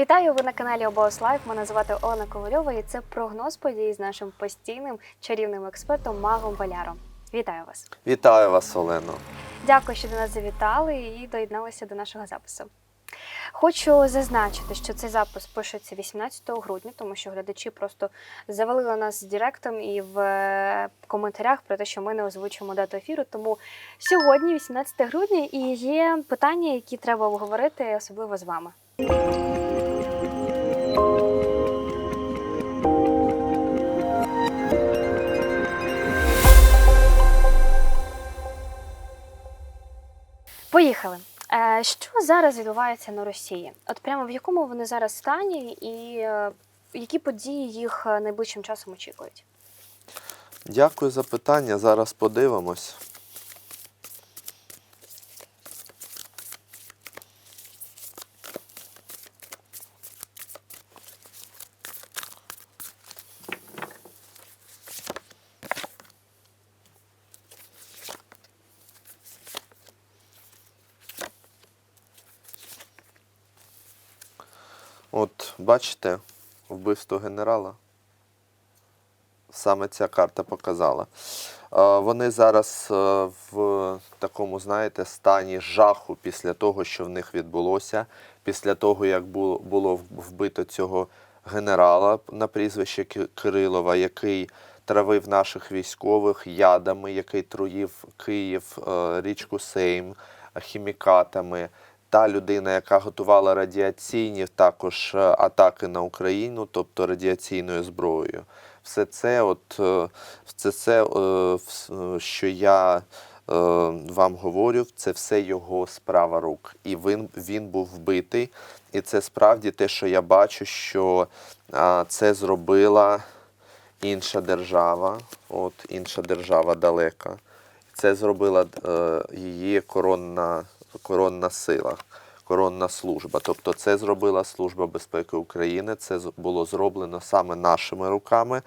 Вітаю! Ви на каналі Обоус Лайф. Мене звати Олена Ковальова і це прогноз подій з нашим постійним чарівним експертом Магом Валяром. Вітаю вас! Вітаю вас, Олено. Дякую, що до нас завітали і доєдналися до нашого запису. Хочу зазначити, що цей запис пишеться 18 грудня, тому що глядачі просто завалили нас з директом і в е, коментарях про те, що ми не озвучуємо дату ефіру. Тому сьогодні, 18 грудня, і є питання, які треба обговорити, особливо з вами. Що зараз відбувається на Росії? От прямо в якому вони зараз стані, і е, які події їх е, найближчим часом очікують? Дякую за питання. Зараз подивимось. От бачите, вбивство генерала. Саме ця карта показала. Е, Вони зараз е, в такому, знаєте, стані жаху після того, що в них відбулося, після того, як було, вбито цього генерала на прізвище Кирилова, який травив наших військових ядами, який труїв Київ, е, річку Сейм хімікатами. Та людина, яка готувала радіаційні також е, атаки на Україну, тобто радіаційною зброєю. Все це, от, е, це, це е, що я вам говорю, це все його справа рук. І він, він був вбитий. І це справді те, що я бачу, що це зробила інша держава, от інша держава далека. Це зробила її коронна, коронна сила, коронна служба. Тобто це зробила Служба безпеки України. Це було зроблено саме нашими руками,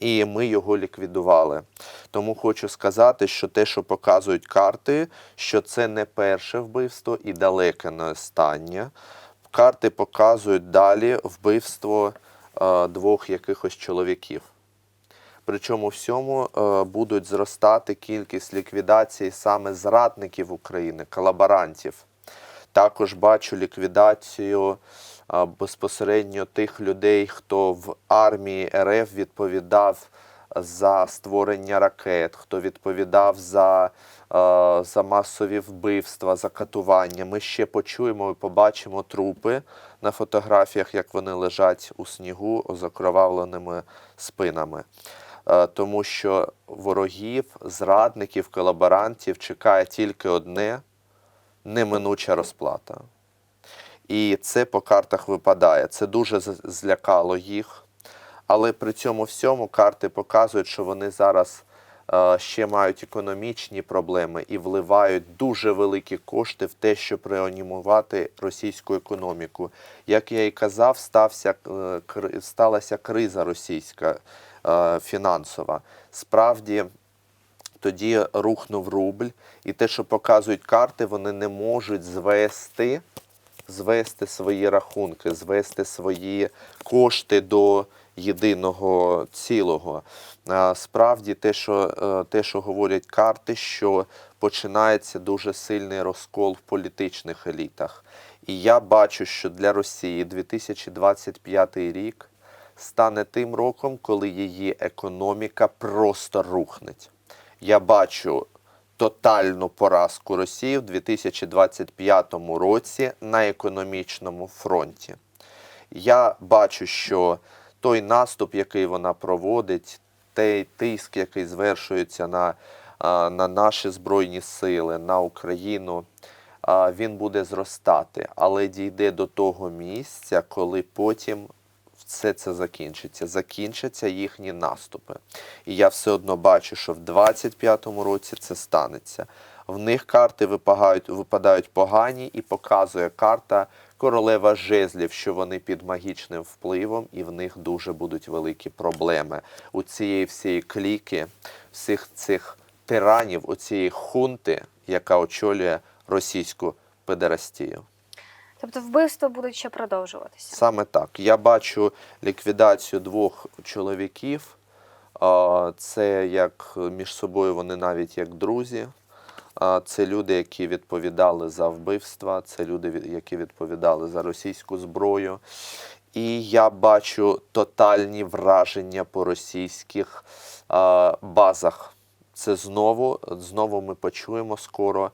і ми його ліквідували. Тому хочу сказати, що те, що показують карти, що це не перше вбивство і далеке не останнє. Карти показують далі вбивство е, двох якихось чоловіків. Причому всьому е, будуть зростати кількість ліквідацій саме зрадників України, колаборантів. Також бачу ліквідацію е, безпосередньо тих людей, хто в армії РФ відповідав за створення ракет, хто відповідав за, е, за масові вбивства, за катування. Ми ще почуємо і побачимо трупи на фотографіях, як вони лежать у снігу з окровавленими спинами. Е, Тому що ворогів, зрадників, колаборантів чекає тільки одне неминуча розплата. І це по картах випадає. Це дуже злякало їх. Але при цьому всьому карти показують, що вони зараз е, ще мають економічні проблеми і вливають дуже великі кошти в те, щоб реанімувати російську економіку. Як я і казав, стався, е, сталася криза російська фінансова. Справді тоді рухнув рубль, і те, що показують карти, вони не можуть звести, звести свої рахунки, звести свої кошти до єдиного цілого. А, Справді, те, що, е, те, що говорять карти, що починається дуже сильний розкол в політичних елітах. І я бачу, що для Росії 2025 рік стане тим роком, коли її економіка просто рухнеть. Я бачу тотальну поразку Росії в 2025 році на економічному фронті. Я бачу, що той наступ, який вона проводить, той тиск, який звершується на, на наші збройні сили, на Україну, він буде зростати, але дійде до того місця, коли потім все це закінчиться. Закінчаться їхні наступи. І я все одно бачу, що в 25-му році це станеться. В них карти випадають, випадають погані і показує карта королева жезлів, що вони під магічним впливом, і в них дуже будуть великі проблеми. У цієї всієї кліки, всіх цих тиранів, у цієї хунти, яка очолює російську педерастію. Тобто вбивства будуть ще продовжуватися. Саме так. Я бачу ліквідацію двох чоловіків. Це як між собою вони навіть як друзі. Це люди, які відповідали за вбивства, це люди, які відповідали за російську зброю. І я бачу тотальні враження по російських базах. Це знову, знову ми почуємо скоро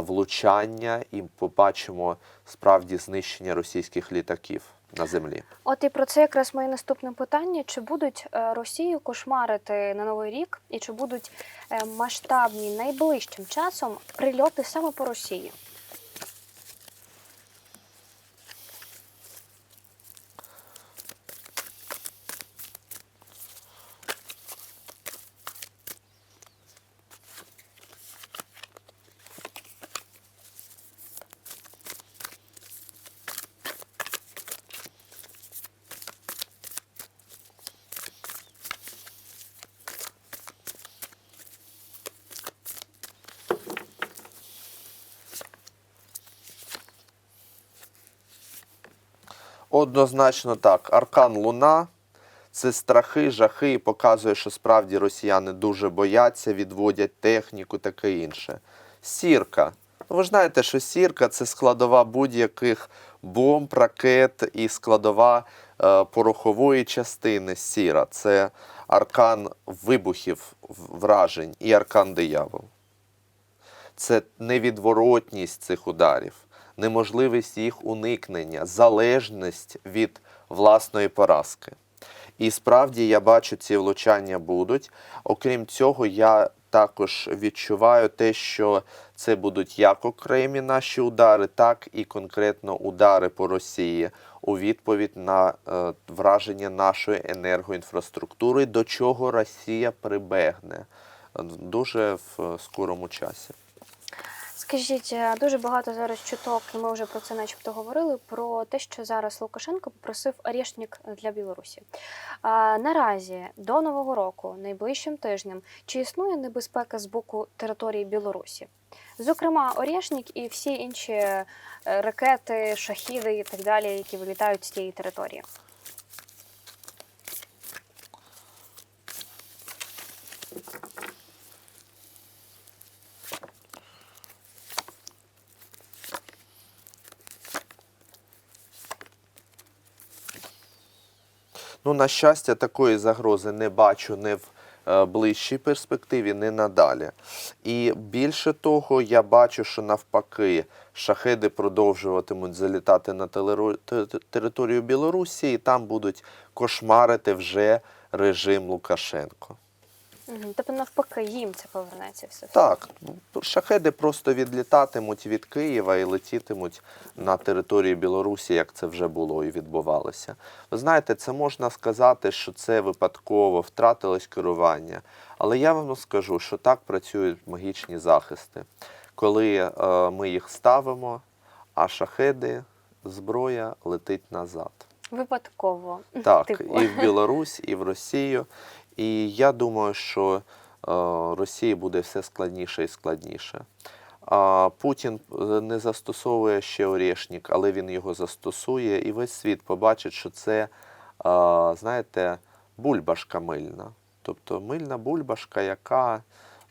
влучання і побачимо справді знищення російських літаків на землі. От і про це якраз моє наступне питання: чи будуть е, Росію кошмарити на новий рік, і чи будуть е, масштабні найближчим часом прильоти саме по Росії? Однозначно так. Аркан Луна це страхи, жахи і показує, що справді росіяни дуже бояться, відводять техніку, таке інше. Сірка. Ну, Ви знаєте, що сірка це складова будь-яких бомб, ракет і складова е, порохової частини сіра. Це аркан вибухів, вражень і аркан диявол. Це невідворотність цих ударів, неможливість їх уникнення, залежність від власної поразки. І справді я бачу, ці влучання будуть. Окрім цього, я також відчуваю те, що це будуть як окремі наші удари, так і конкретно удари по Росії у відповідь на е, враження нашої енергоінфраструктури, до чого Росія прибегне е, дуже в е, скорому часі. Скажіть, е, дуже багато зараз чуток, і ми вже про це начебто говорили, про те, що зараз Лукашенко попросив арештник для Білорусі. А, наразі до Нового року, найближчим тижнем, чи існує небезпека з боку території Білорусі? Зокрема, Орешник і всі інші е, ракети, шахіди і так далі, які вилітають з тієї території. Ну, на щастя, такої загрози не бачу не в е, ближчій перспективі, не надалі. І більше того, я бачу, що навпаки шахеди продовжуватимуть залітати на територію Білорусі, і там будуть кошмарити вже режим Лукашенко. Угу. Тобто, навпаки, їм це повернеться все. Так, шахеди просто відлітатимуть від Києва і летітимуть на територію Білорусі, як це вже було і відбувалося. Ви знаєте, це можна сказати, що це випадково втратилось керування. Але я вам скажу, що так працюють магічні захисти, коли е, ми їх ставимо, а шахеди, зброя летить назад. Випадково. Так, Типу. і в Білорусь, і в Росію. І я думаю, що е, Росії буде все складніше і складніше. А Путін е, не застосовує ще Орешник, але він його застосує, і весь світ побачить, що це, е, знаєте, бульбашка мильна. Тобто мильна бульбашка, яка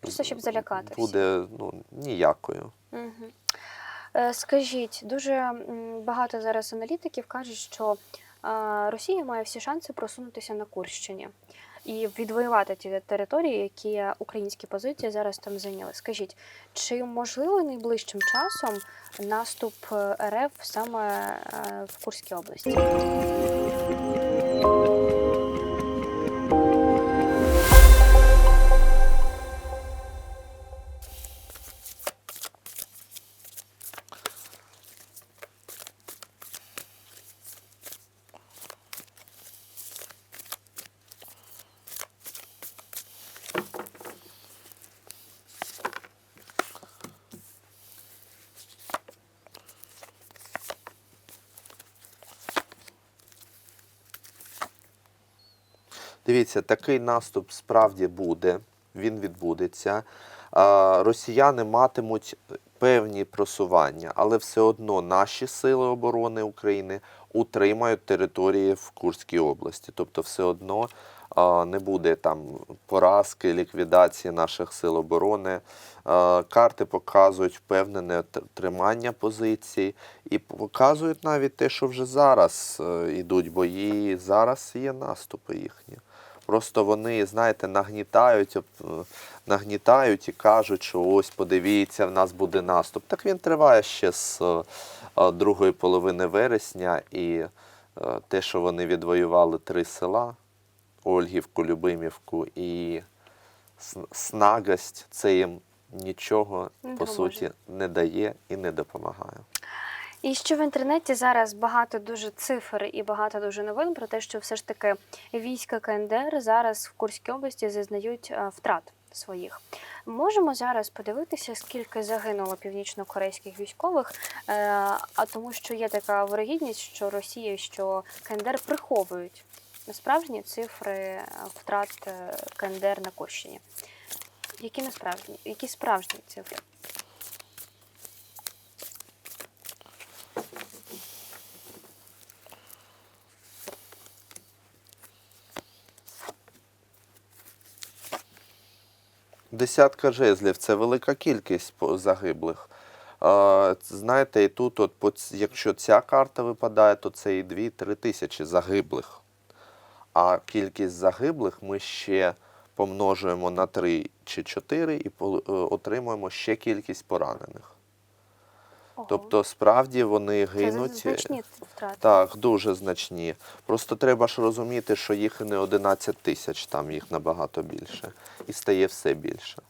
Просто щоб залякати буде ну, ніякою. Угу. Скажіть, дуже багато зараз аналітиків кажуть, що Росія має всі шанси просунутися на Курщині і відвоювати ті території, які українські позиції зараз там зайняли. Скажіть, чи можливо найближчим часом наступ е, РФ саме е, в Курській області? Дивіться, такий наступ справді буде, він відбудеться. Росіяни матимуть певні просування, але все одно наші сили оборони України утримають території в Курській області. Тобто, все одно не буде там поразки, ліквідації наших сил оборони. Карти показують впевнене тримання позицій і показують навіть те, що вже зараз е, йдуть бої, зараз є наступи їхні. Просто вони, знаєте, нагнітають, нагнітають і кажуть, що ось подивіться, в нас буде наступ. Так він триває ще з е, другої половини вересня, і е, те, що вони відвоювали три села Ольгівку, Любимівку і Снагость, це їм нічого Не по суті не дає і не допомагає. І що в інтернеті зараз багато дуже цифр і багато дуже новин про те, що все ж таки війська КНДР зараз в Курській області зазнають е, втрат своїх. Можемо зараз подивитися, скільки загинуло північно-корейських військових, е, а тому, що є така вирогідність, що Росія, що КНДР приховують справжні цифри е, втрат КНДР на Курщині. Які насправжні, які справжні цифри? Десятка жезлів це велика кількість загиблих. Знаєте, і тут, от, якщо ця карта випадає, то це і 2-3 тисячі загиблих. А кількість загиблих ми ще помножуємо на 3 чи 4 і е, отримуємо ще кількість поранених. Тобто, справді вони Це гинуть. значні втрати. Так, дуже значні. Просто треба ж розуміти, що їх не 11 тисяч, там їх набагато більше. І стає все більше.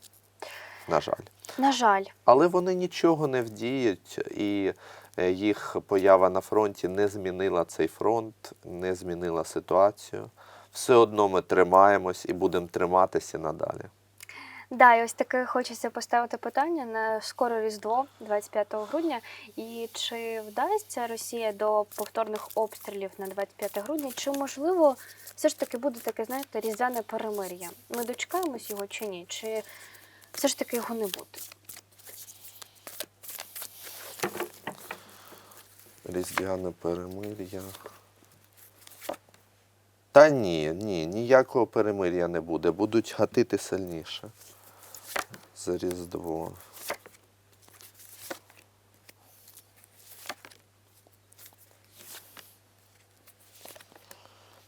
На жаль. На жаль, Але вони нічого не вдіють, і е, їх поява на фронті не змінила цей фронт, не змінила ситуацію. Все одно ми тримаємось і будемо триматися надалі. Да, і ось таке хочеться поставити питання на скоро Різдво, 25 грудня. І чи вдасться Росія до повторних обстрілів на 25 грудня? Чи можливо все ж таки буде таке, знаєте, різдвяне перемир'я? Ми дочекаємось його чи ні? Чи все ж таки його не буде? Різдвяне перемир'я. Та ні, ні, ніякого перемир'я не буде. Будуть гатити сильніше. За Різдво.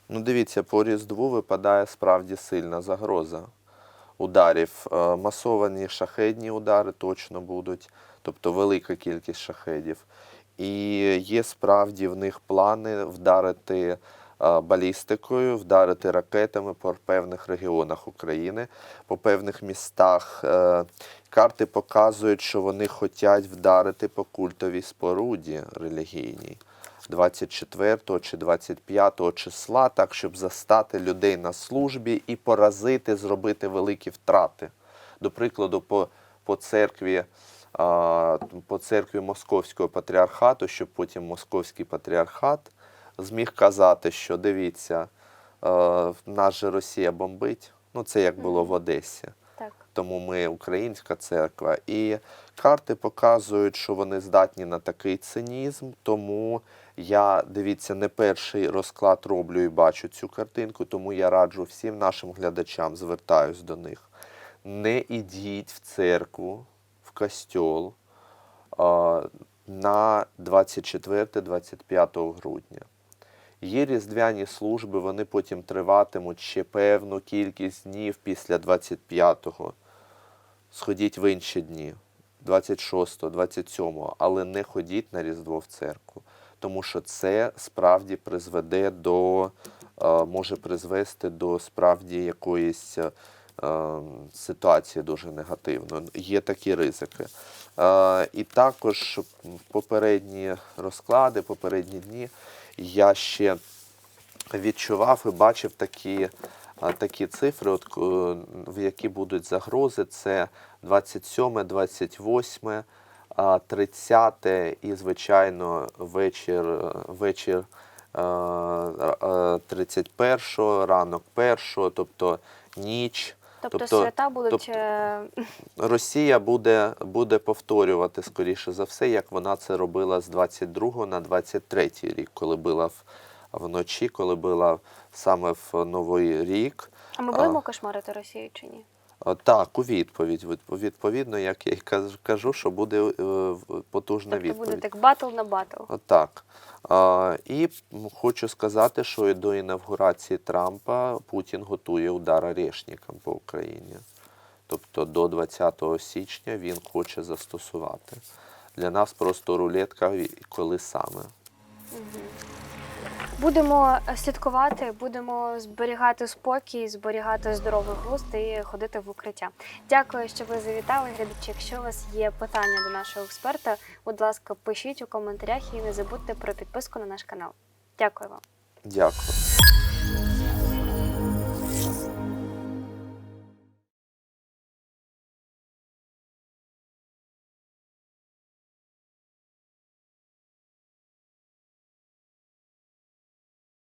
Ну, дивіться, по Різдву випадає справді сильна загроза ударів. Е, Масовані шахедні удари точно будуть, тобто велика кількість шахедів. І є справді в них плани вдарити балістикою, вдарити ракетами по певних регіонах України, по певних містах. Е, Карти показують, що вони хочуть вдарити по культовій споруді релігійній. 24 чи 25 числа, так щоб застати людей на службі і поразити, зробити великі втрати. До прикладу, по, по церкві. По церкві Московського патріархату, щоб потім Московський патріархат зміг казати, що дивіться, е, нас же Росія бомбить. Ну, це як було в Одесі Так. тому ми українська церква. І карти показують, що вони здатні на такий цинізм. Тому я дивіться, не перший розклад роблю і бачу цю картинку, тому я раджу всім нашим глядачам, звертаюсь до них. Не ідіть в церкву, в костьол а, на 24-25 грудня. Є різдвяні служби, вони потім триватимуть ще певну кількість днів після 25-го. Сходіть в інші дні, 26-го, 27-го, але не ходіть на Різдво в церкву, тому що це справді призведе до, е, може призвести до справді якоїсь е, е, ситуації дуже негативної. Є такі ризики. Е, І також попередні розклади, попередні дні я ще відчував і бачив такі, такі цифри, от, е, в які будуть загрози. Це 27, 28, а, 30 і, звичайно, вечір, вечір е, е, 31, ранок 1, тобто ніч. Тобто, Тобто- свята будуть тобто- Росія буде, буде повторювати, скоріше за все, як вона це робила з 22 на 23 рік, коли була в, вночі, коли була саме в Новий рік. А ми будемо кошмарити Росію чи ні? А, Так, у відповідь. Від- Відповідно, як я й кажу, що буде е, потужна Тобто відповідь. буде так батл на батл. Так. І хочу сказати, що до інавгурації Трампа Путін готує удар орешникам по Україні. Тобто до 20 січня він хоче застосувати. Для нас просто рулетка, коли саме. Будемо слідкувати, будемо зберігати спокій, зберігати здоровий глузд і ходити в укриття. Дякую, що ви завітали, глядачі. Якщо у вас є питання до нашого експерта, будь ласка, пишіть у коментарях і не забудьте про підписку на наш канал. Дякую вам. Дякую.